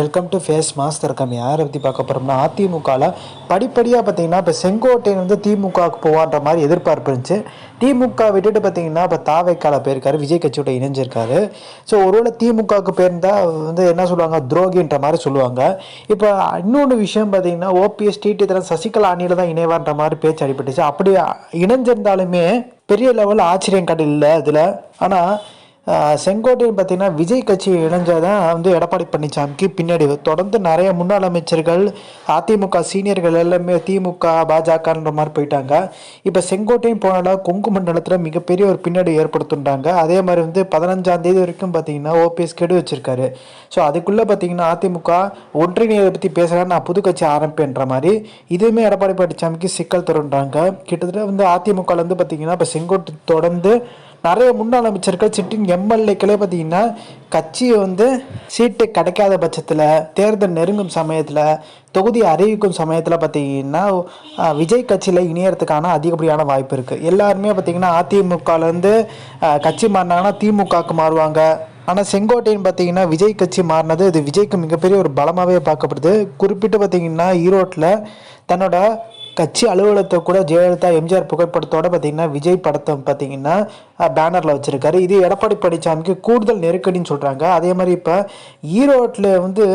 Welcome to Face Master come யாரை பற்றி பார்க்க போகிறோம்னா அதிமுகவில் படிப்படியாக பார்த்தீங்கன்னா இப்போ செங்கோட்டையன் வந்து திமுகவுக்கு போவான்ற மாதிரி எதிர்பார்ப்பு இருந்துச்சு. திமுக விட்டுட்டு பார்த்தீங்கன்னா இப்போ தாவைக்கால போயிருக்காரு விஜய் கட்சியோட இணைஞ்சிருக்காரு. ஸோ ஒருவேளை திமுகவுக்கு போயிருந்தால் வந்து என்ன சொல்லுவாங்க துரோகின்ற மாதிரி சொல்லுவாங்க. இப்போ இன்னொன்று விஷயம் பார்த்தீங்கன்னா ஓபிஎஸ் டிடி தரம் சசிகலா அணியில் தான் இணைவான்ற மாதிரி பேச்சு அடிபட்டுச்சு. அப்படி இணைஞ்சிருந்தாலுமே பெரிய லெவலில் ஆச்சரியம் கடை இல்லை அதில் ஆனால் செங்கோட்டையன் பார்த்தீங்கன்னா விஜய் கட்சி தான் வந்து எடப்பாடி பழனிசாமிக்கு பின்னாடி தொடர்ந்து நிறைய முன்னாள் அமைச்சர்கள் அதிமுக சீனியர்கள் எல்லாமே திமுக பாஜகன்ற மாதிரி போயிட்டாங்க. இப்போ செங்கோட்டையும் போனால கொங்கு மண்டலத்தில் மிகப்பெரிய ஒரு பின்னாடி ஏற்படுத்துட்டாங்க அதே மாதிரி வந்து பதினஞ்சாம் தேதி வரைக்கும் பார்த்தீங்கன்னா ஓபிஎஸ் கெடு வச்சிருக்காரு. ஸோ அதுக்குள்ளே பார்த்தீங்கன்னா அதிமுக ஒன்றிணையதை பற்றி பேசுகிறேன் நான் புது கட்சி ஆரம்பிப்பேன்ற மாதிரி இதுவுமே எடப்பாடி பழனிசாமிக்கு சிக்கல் தருன்றாங்க கிட்டத்தட்ட வந்து அதிமுகலேருந்து பார்த்தீங்கன்னா இப்போ செங்கோட்டை தொடர்ந்து நிறைய முன்னாள் அமைச்சர்கள் சிட்டின் எம்எல்ஏக்களே பார்த்தீங்கன்னா கட்சியை வந்து சீட்டு கிடைக்காத பட்சத்தில் தேர்தல் நெருங்கும் சமயத்தில் தொகுதி அறிவிக்கும் சமயத்தில் பார்த்தீங்கன்னா விஜய் கட்சியில் இணையறதுக்கான அதிகப்படியான வாய்ப்பு இருக்குது எல்லாருமே பார்த்திங்கன்னா அதிமுகலேருந்து கட்சி மாறினாங்கன்னா திமுகவுக்கு மாறுவாங்க. ஆனால் செங்கோட்டையன் பார்த்தீங்கன்னா விஜய் கட்சி மாறினது இது விஜய்க்கு மிகப்பெரிய ஒரு பலமாகவே பார்க்கப்படுது. குறிப்பிட்டு பார்த்தீங்கன்னா ஈரோட்டில் தன்னோட கட்சி அலுவலகத்தை கூட ஜெயலலிதா எம்ஜிஆர் புகைப்படத்தோட பார்த்தீங்கன்னா விஜய் படத்தை பார்த்தீங்கன்னா பேனரில் வச்சுருக்காரு. இது எடப்பாடி பழனிசாமிக்கு கூடுதல் நெருக்கடின்னு சொல்கிறாங்க அதே மாதிரி இப்போ ஈரோட்டில் வந்து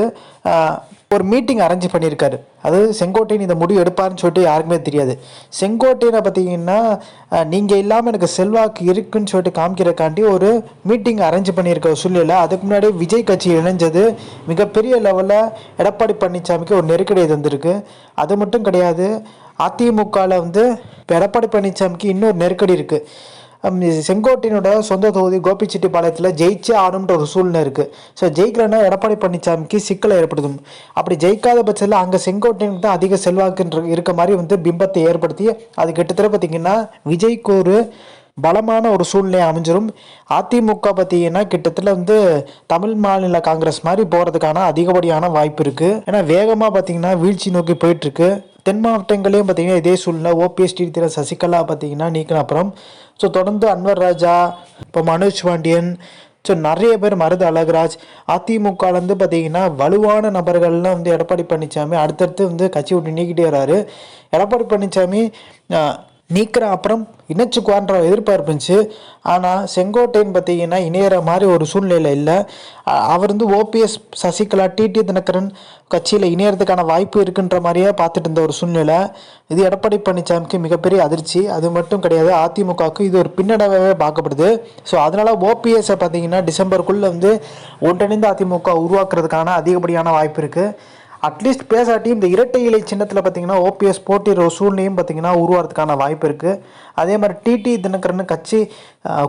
ஒரு மீட்டிங் அரேஞ்ச் பண்ணியிருக்காரு. அது செங்கோட்டையன் இந்த முடிவு எடுப்பாருன்னு சொல்லிட்டு யாருக்குமே தெரியாது. செங்கோட்டையனை பார்த்தீங்கன்னா நீங்கள் இல்லாமல் எனக்கு செல்வாக்கு இருக்குன்னு சொல்லிட்டு காமிக்கிறக்காண்டி ஒரு மீட்டிங் அரேஞ்ச் பண்ணியிருக்க சூழ்நிலை அதுக்கு முன்னாடி விஜய் கட்சி இணைஞ்சது மிகப்பெரிய லெவலில் எடப்பாடி பழனிசாமிக்கு ஒரு நெருக்கடியை தந்திருக்கு. அது மட்டும் கிடையாது அதிமுகவில் வந்து இப்போ எடப்பாடி பழனிசாமிக்கு இன்னொரு நெருக்கடி இருக்குது செங்கோட்டையினோட சொந்த தொகுதி கோபிச்செட்டிப்பாளையத்தில் ஜெயிச்சே ஆடும்ன்ற ஒரு சூழ்நிலை இருக்குது ஸோ ஜெயிக்கலன்னா எடப்பாடி பழனிசாமிக்கு சிக்கலை ஏற்படுத்தும். அப்படி ஜெயிக்காத பட்சத்தில் அங்கே செங்கோட்டையனுக்கு தான் அதிக செல்வாக்குன்ற இருக்க மாதிரி வந்து பிம்பத்தை ஏற்படுத்தி அது கிட்டத்தட்ட பார்த்திங்கன்னா விஜய்க்கு ஒரு பலமான ஒரு சூழ்நிலை அமைஞ்சிடும் அதிமுக பார்த்தீங்கன்னா கிட்டத்தட்ட வந்து தமிழ் மாநில காங்கிரஸ் மாதிரி போகிறதுக்கான அதிகப்படியான வாய்ப்பு இருக்குது ஏன்னா வேகமாக பார்த்தீங்கன்னா வீழ்ச்சி நோக்கி போயிட்டுருக்கு தென் மாவட்டங்களையும் பார்த்தீங்கன்னா இதே சூழ்நிலை. ஓபிஎஸ் டிடிர சசிகலா பார்த்தீங்கன்னா நீக்கின அப்புறம். ஸோ தொடர்ந்து அன்வர் ராஜா இப்போ மனோஜ் பாண்டியன் ஸோ நிறைய பேர் மருது அழகராஜ் அதிமுகலேருந்து பார்த்தீங்கன்னா வலுவான நபர்கள்லாம் வந்து எடப்பாடி பழனிசாமி அடுத்தடுத்து வந்து கட்சி விட்டு நீக்கிட்டே வராரு. எடப்பாடி பழனிசாமி நீக்கிற அப்புறம் இணைச்சுக்குவான்ற எதிர்பார்ப்பு இருந்துச்சு. ஆனால் செங்கோட்டையன் பார்த்தீங்கன்னா இணையிற மாதிரி ஒரு சூழ்நிலையில் இல்லை. அவர் வந்து ஓபிஎஸ் சசிகலா டிடி தினகரன் கட்சியில் இணையறதுக்கான வாய்ப்பு இருக்குன்ற மாதிரியே பார்த்துட்டு இருந்த ஒரு சூழ்நிலை. இது எடப்பாடி பழனிசாமிக்கு மிகப்பெரிய அதிர்ச்சி. அது மட்டும் கிடையாது அதிமுகவுக்கு இது ஒரு பின்னடைவாகவே பார்க்கப்படுது. ஸோ அதனால் ஓபிஎஸை பார்த்தீங்கன்னா டிசம்பருக்குள்ளே வந்து ஒன்றிணைந்த அதிமுக உருவாக்குறதுக்கான அதிகப்படியான வாய்ப்பு இருக்குது அட்லீஸ்ட் பேசாட்டி இந்த இரட்டை இலை சின்னத்தில் பார்த்தீங்கன்னா ஓபிஎஸ் போட்டியிடுற சூழ்நிலையும் பார்த்தீங்கன்னா உருவாகிறதுக்கான வாய்ப்பு இருக்குது அதே மாதிரி டிடி தினகரன் கட்சி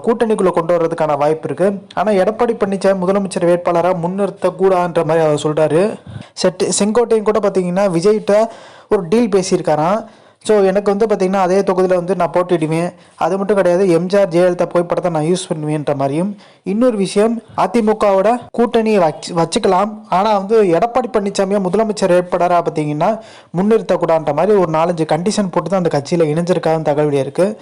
கூட்டணிக்குள்ளே கொண்டு வர்றதுக்கான வாய்ப்பு இருக்குது ஆனால் எடப்பாடி பழனிசாமி முதலமைச்சர் வேட்பாளராக முன்னிறுத்தக்கூடாதுன்ற மாதிரி அவர் சொல்கிறாரு செட்டு செங்கோட்டையும் கூட பார்த்தீங்கன்னா விஜய்கிட்ட ஒரு டீல் பேசியிருக்காராம். ஸோ எனக்கு வந்து பார்த்திங்கன்னா அதே தொகுதியில் வந்து நான் போட்டிடுவேன் அது மட்டும் கிடையாது எம்ஜிஆர் ஜெயலலிதா புகைப்படத்தை நான் யூஸ் பண்ணுவேன்ற மாதிரியும். இன்னொரு விஷயம் அதிமுகவோட கூட்டணி வச்சு வச்சுக்கலாம். ஆனால் வந்து எடப்பாடி பழனிசாமியை முதலமைச்சர் வேட்பாளராக பார்த்தீங்கன்னா முன்னிறுத்தக்கூடாதுன்ற மாதிரி ஒரு நாலஞ்சு கண்டிஷன் போட்டு தான் அந்த கட்சியில் இணைஞ்சிருக்காதுன்னு தகவல் இருக்குது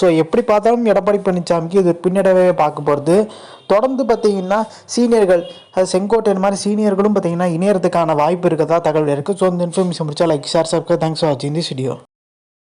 ஸோ எப்படி பார்த்தாலும் எடப்பாடி பழனிசாமிக்கு இது பின்னடைவே பார்க்க போகிறது தொடர்ந்து பார்த்தீங்கன்னா சீனியர்கள் அது செங்கோட்டையன் மாதிரி சீனியர்களும் பார்த்தீங்கன்னா இணையறதுக்கான வாய்ப்பு இருக்கதா தகவல் இருக்குது ஸோ இந்த இன்ஃபர்மேஷன் முடிச்சா like share sir thanks for வாட்சிங் தி வீடியோ